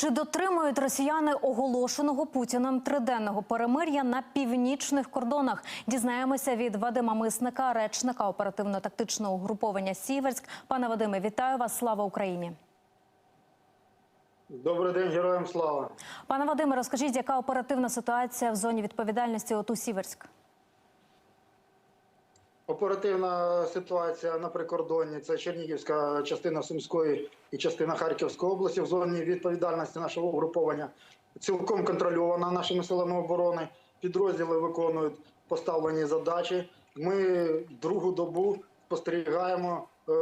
Чи дотримують росіяни оголошеного путіним триденного перемир'я на північних кордонах? Дізнаємося від Вадима Мисника, речника оперативно-тактичного угруповання Сіверськ. Пане Вадиме, вітаю вас! Слава Україні! Добрий день, героям слава. Пане Вадиме, розкажіть, яка оперативна ситуація в зоні відповідальності ОТУ Сіверськ? Оперативна ситуація на прикордонні це Чернігівська частина Сумської і частина Харківської області в зоні відповідальності нашого угруповання цілком контрольована нашими силами оборони. Підрозділи виконують поставлені задачі. Ми другу добу спостерігаємо е,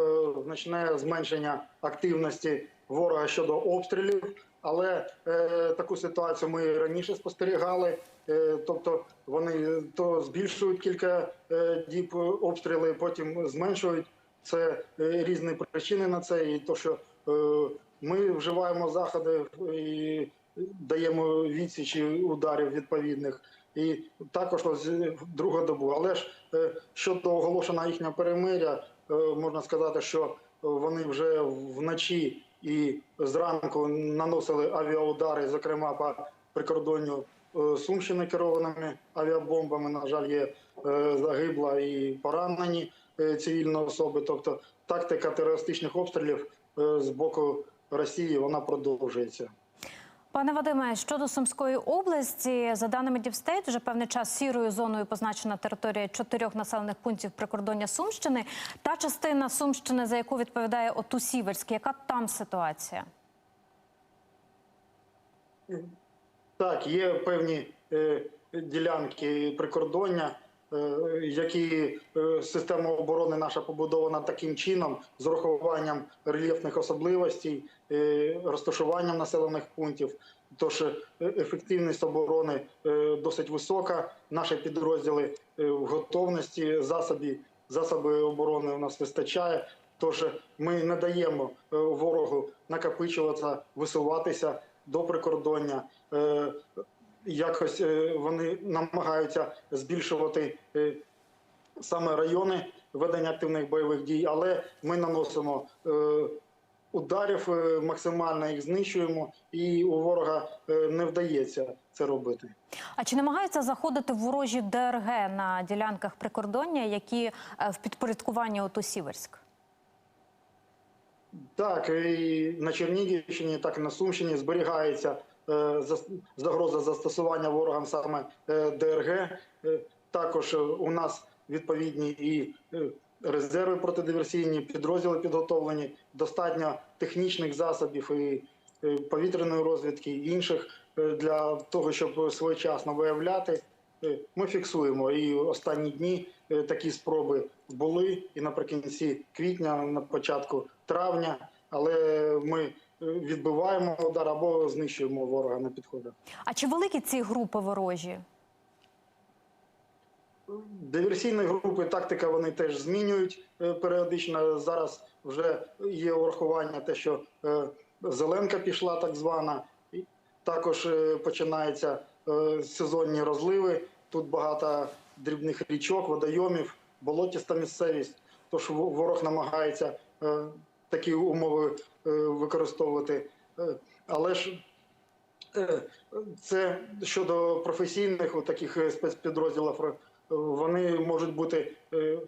значне зменшення активності ворога щодо обстрілів. Але е, таку ситуацію ми раніше спостерігали. Е, тобто вони то збільшують кілька е, діб обстріли, потім зменшують. Це е, різні причини на це, і то, що е, ми вживаємо заходи і даємо відсічі ударів відповідних. І також ось друга добу. Але ж е, щодо оголошеного їхнього перемиря, е, можна сказати, що вони вже вночі і зранку наносили авіаудари, зокрема по прикордонню е, Сумщини керованими авіабомбами. На жаль, є е, загибла і поранені е, цивільні особи. Тобто тактика терористичних обстрілів з боку Росії вона продовжується. Пане Вадиме, щодо Сумської області, за даними Діпстейт, вже певний час сірою зоною позначена територія чотирьох населених пунктів прикордоння Сумщини. Та частина Сумщини, за яку відповідає ОТУ Сіверськ, яка там ситуація? Так, є певні е, ділянки прикордоння, які е, система оборони наша побудована таким чином, з урахуванням рельєфних особливостей, е, розташуванням населених пунктів. Тож е, ефективність оборони е, досить висока. Наші підрозділи е, в готовності засобі, засоби оборони у нас вистачає. Тож ми не даємо е, ворогу накопичуватися, висуватися до прикордоння. Якось е, вони намагаються збільшувати е, саме райони ведення активних бойових дій, але ми наносимо е, ударів максимально їх знищуємо, і у ворога не вдається це робити. А чи намагаються заходити в ворожі ДРГ на ділянках прикордоння, які в підпорядкуванні ОТУ Сіверськ? Так, і на Чернігівщині, так і на Сумщині зберігається загроза застосування ворогам саме е, ДРГ. Е, Також е, у нас відповідні і е, резерви протидиверсійні, підрозділи підготовлені, достатньо технічних засобів і е, повітряної розвідки і інших е, для того, щоб своєчасно виявляти. Е, Ми фіксуємо і останні дні е, такі спроби були, і наприкінці квітня, на початку травня, але ми е, відбиваємо удар або знищуємо ворога на підходах. А чи великі ці групи ворожі? Диверсійні групи, тактика вони теж змінюють е, періодично. Зараз вже є урахування те, що е, зеленка пішла так звана. Також е, починаються сезонні розливи. Тут багато дрібних річок, водойомів, болотіста місцевість. Тож ворог намагається такі умови використовувати. Е, Але ж Е, Це щодо професійних таких е, спецпідрозділів. е, Вони можуть бути е,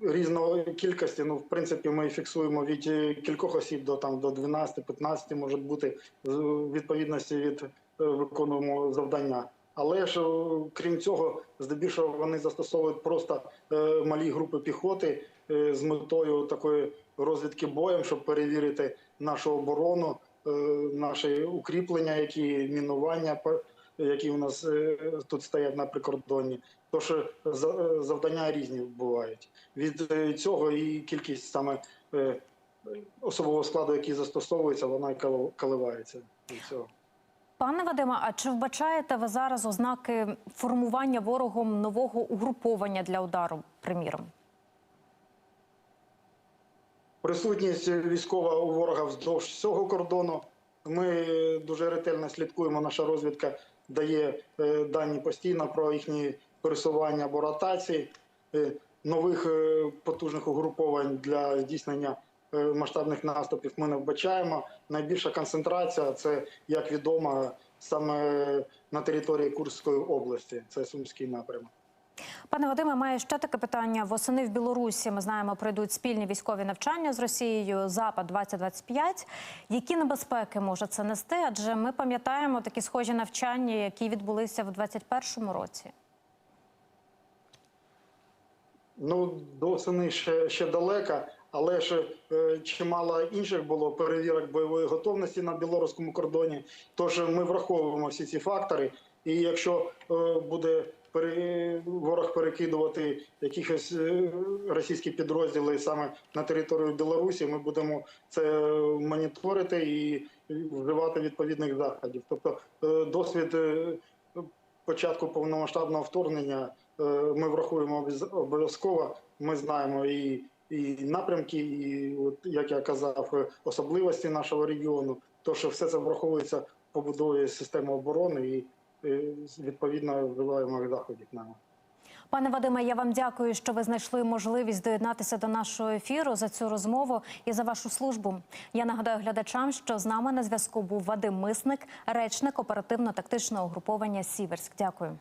різної кількості. Ну, в принципі, ми фіксуємо від е, кількох осіб до там до 12-15 може бути в відповідності від е, виконуємо завдання. Але ж е, крім цього, здебільшого вони застосовують просто е, малі групи піхоти е, з метою такої розвідки боєм, щоб перевірити нашу оборону, наші укріплення, які мінування, які у нас тут стоять на прикордонні. Тож за- завдання різні бувають. Від цього і кількість саме особового складу, який застосовується, вона кол- коливається від цього. Пане Вадиме, а чи вбачаєте ви зараз ознаки формування ворогом нового угруповання для удару, приміром? Присутність військова у ворога вздовж всього кордону. Ми дуже ретельно слідкуємо. Наша розвідка дає е, дані постійно про їхні пересування або ротації, е, нових е, потужних угруповань для здійснення масштабних наступів ми не вбачаємо. Найбільша концентрація це, як відомо, саме на території Курської області. Це Сумський напрямок. Пане Вадиме, маю ще таке питання. Восени в Білорусі ми знаємо, пройдуть спільні військові навчання з Росією. Запад 2025 Які небезпеки може це нести? Адже ми пам'ятаємо такі схожі навчання, які відбулися в 2021 році. Ну, до осени ще, ще далеко, але ж е, чимало інших було перевірок бойової готовності на білоруському кордоні. Тож ми враховуємо всі ці фактори. І якщо е, буде ворог перекидувати якихось е, російські підрозділи саме на територію Білорусі, ми будемо це моніторити і вживати відповідних заходів. Тобто досвід початку повномасштабного вторгнення ми врахуємо обов'язково. Ми знаємо і, і напрямки, і от як я казав, особливості нашого регіону. То що все це враховується в побудові системи оборони і е, відповідно вживаємо заходів на. Пане Вадиме, я вам дякую, що ви знайшли можливість доєднатися до нашого ефіру за цю розмову і за вашу службу. Я нагадаю глядачам, що з нами на зв'язку був Вадим Мисник, речник оперативно-тактичного угруповання Сіверськ. Дякую.